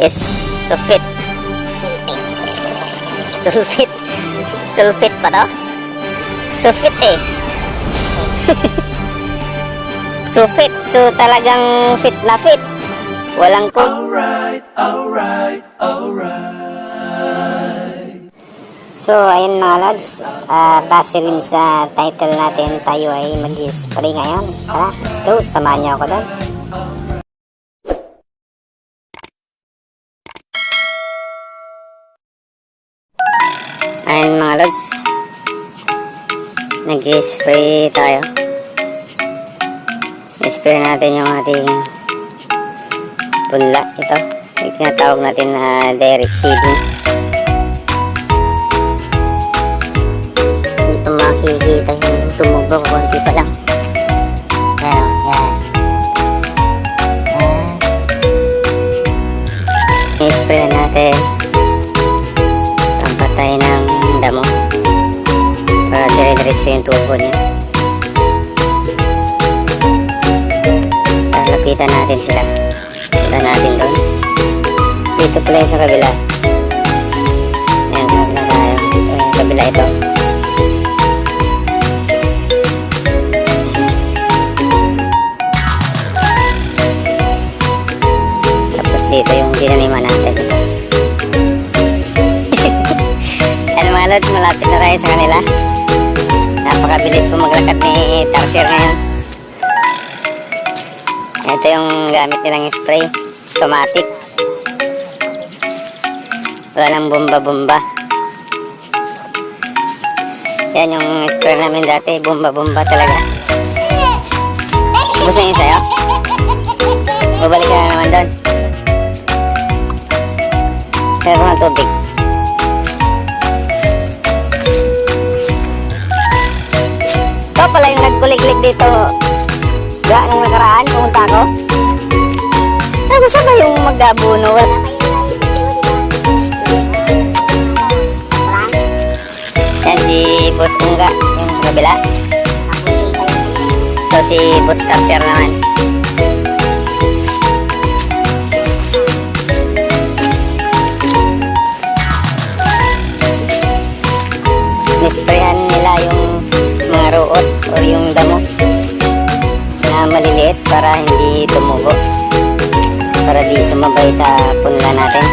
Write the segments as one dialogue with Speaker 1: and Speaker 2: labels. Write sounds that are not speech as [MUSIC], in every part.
Speaker 1: is sulfit. Sulfit. Sulfit pa to? Sulfit eh. [LAUGHS] Sulfit. So talagang fit na fit. Walang kung.
Speaker 2: Alright, alright, alright.
Speaker 1: So, ayun mga lads, uh, base rin sa title natin, tayo ay mag-spray ngayon. Tara, let's go, samahan niyo ako doon. Nag-spray tayo. Spray natin yung ating punla, ito. Yung tinatawag natin na direct seeding. Dito makikita yung tumubo konti pa lang. Yan, yan. Yan. Natin. Dire-diretso yung tubo niya. Lalapitan natin sila. Punta natin doon. Dito pala yung sa kabila. Ayan, kabila tayo. Yung kabila ito. Tapos dito yung dinaniman natin. [LAUGHS] Ano mga lods, malapit na tayo sa kanila. Napakabilis po maglakad ni Tarsier ngayon. Ito yung gamit nilang spray. Automatic. Walang bomba-bomba. Yan yung spray namin dati. Bomba-bomba talaga. Gusto yun sa'yo? Babalik ka na naman doon. Kaya ng tubig. Ito pala yung nagkuliglig dito. Ga, nung nakaraan, pumunta ako. Gusto ba yung mag-abuno? Yan si Boss Unga, yung sa kabila. Ito si Boss Tarsier naman. Mga ruot o yung damo na maliliit para hindi tumubo para di sumabay sa punla natin.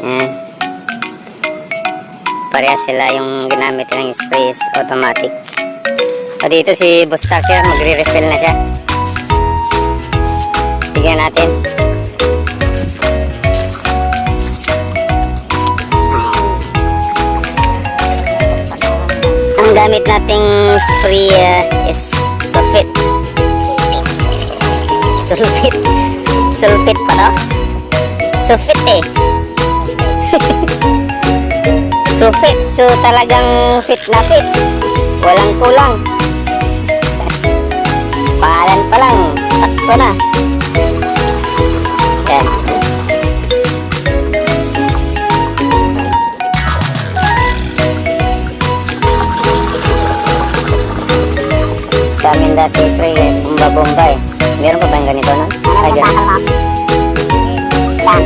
Speaker 1: Yan pareha sila yung ginamit ng spray automatic. O dito si Tarsier magre-refill na siya. Tignan natin Ang gamit nating spray uh, is sulfit. Sulfit. Sulfit pa to? Sulfit eh. [LAUGHS] Sulfit. So talagang fit na fit. Walang kulang. [LAUGHS] Pangalan pa lang. Sakto na. Sa amin dati, pre, eh, bumba-bumba eh. Meron pa ba yung ganito nun? Ay, ganito. Lang.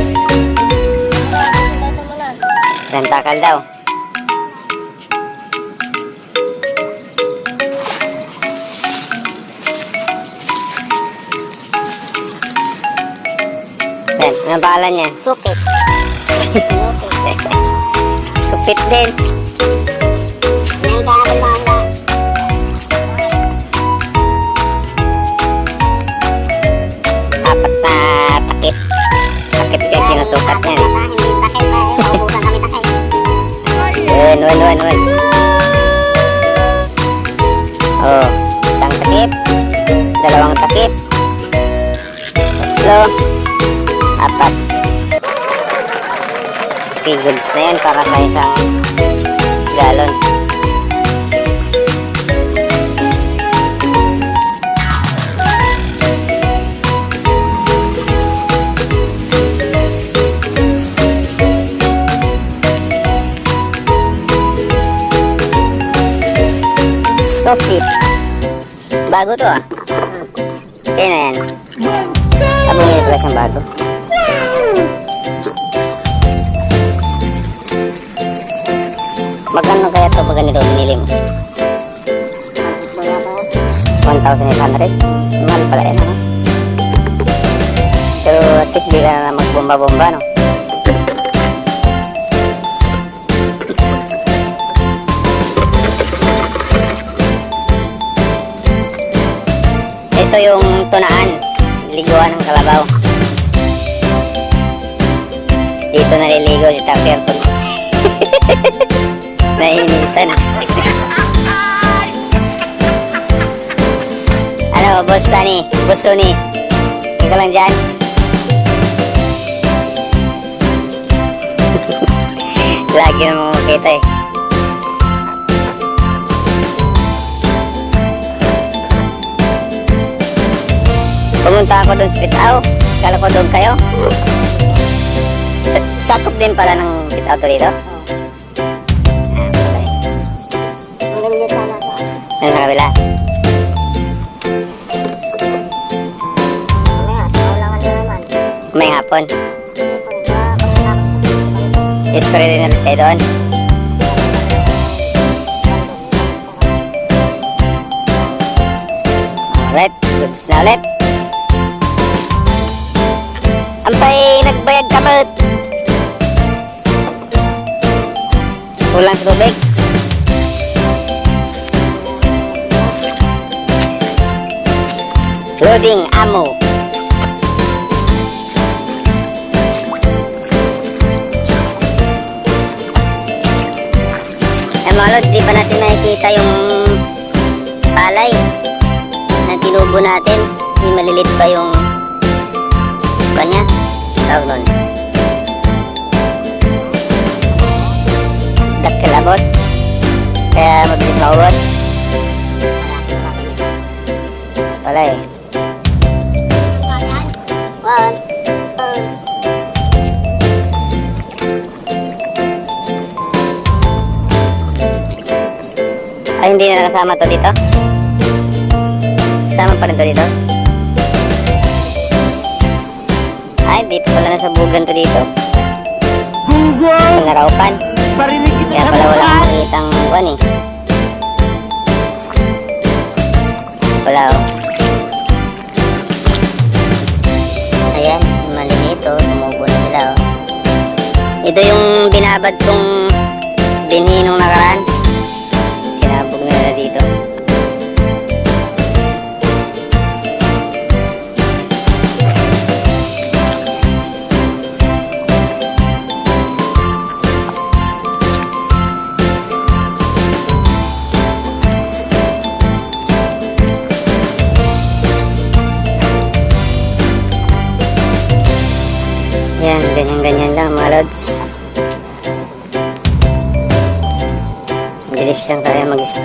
Speaker 1: Lantakal daw. Yan, ano pangalan niya? Supit. [LAUGHS] Supit din. apat Yun, yun, yun. Oh, isang takip. Dalawang takip. Tatlo. Apat. Okay, goods na yan para sa isang galon. Sophie. Bago to ah. Kaya na yan. Ah, bumili pala siyang bago. Magkano kaya to pag ganito binili mo? 1,800? Mahal pala yan, ano? Pero at least di na magbomba-bomba, no? Ito yung tunaan, liguan ng kalabaw. Dito naliligo si Taxi Airport. [LAUGHS] Nainitan. Ano, Boss Sunny, Boss Sunny. Ikaw lang dyan. [LAUGHS] Lagi naman makita eh. Pumunta ako doon sa Pitaw. Kala ko doon kayo. Sa- Sakop din pala ng Pitaw to dito. Ano sa kabila? May hapon. Spray din ulit tayo doon. Alright, goods na ulit. Nagbayag ka ba? Kulang sa tubig. Loading ammo. Eh di pa natin nakikita yung palay na tinubo natin. Hindi malilit pa yung kanya. Tawag nun. Dakkalabot. Kaya mabilis maubos. Wala eh. One. Ay, hindi na nakasama to dito? Kasama pa rin to dito? Dito pala nasa bugan to dito.
Speaker 3: Gunggong!
Speaker 1: Pangaraupan.
Speaker 3: Barinig kita
Speaker 1: Kaya
Speaker 3: sa
Speaker 1: pala wala akong makitang buwan eh. Wala oh. Ayan, maliliit oh. Tumubo na sila oh. Ito yung binabad kong binhi nung nakaraan.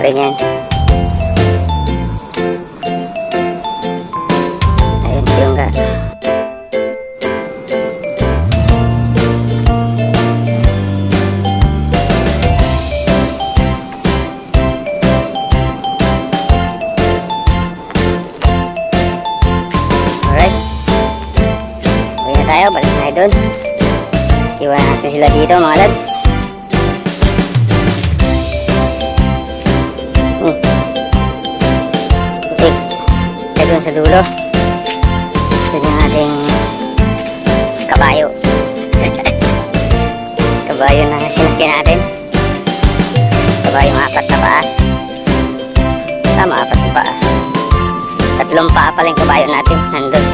Speaker 1: Niyan. Ayun si Yungga. Alright. Uwi na tayo, balik tayo doon. Iwan natin sila dito mga lads. Sa dulo. Ito yung ating kabayo. [LAUGHS] kabayo na sinakyan natin. Kabayo apat na paa. Tama, apat na paa. Tatlong paa pala yung kabayo natin. Nandun.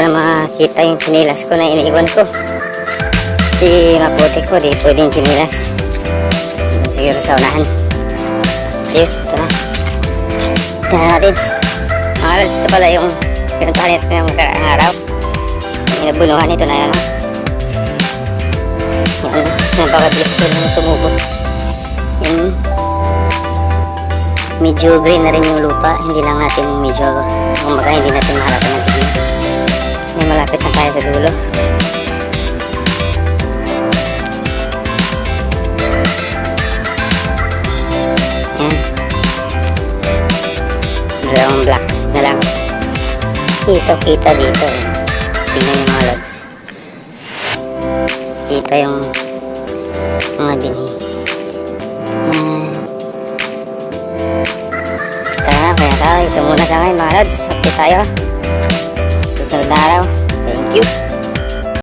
Speaker 1: Ko na makita yung sinilas ko na iniiwan ko. Si maputi ko, di pwedeng sinilas. Siguro sa unahan. Sige, ito na. Tignan natin. Mga lods, ito pala yung pinuntahan nito ng karaang araw. Yung nabunuhan ito na yan. oh. Yan, napakabilis ko lang tumubo. Yan. medyo green na rin yung lupa. Hindi lang natin medyo, kumbaga hindi natin maharapan ng tignan. Malapit na tayo sa dulo. Yan. Dalawang blocks na lang. Kita, kita dito. Tingnan yung mga lods. Kita yung mga binhi. Yan. Tara, kaya tayo. Ito muna sa akin mga lods. Update tayo. Susunod na araw. Thank you.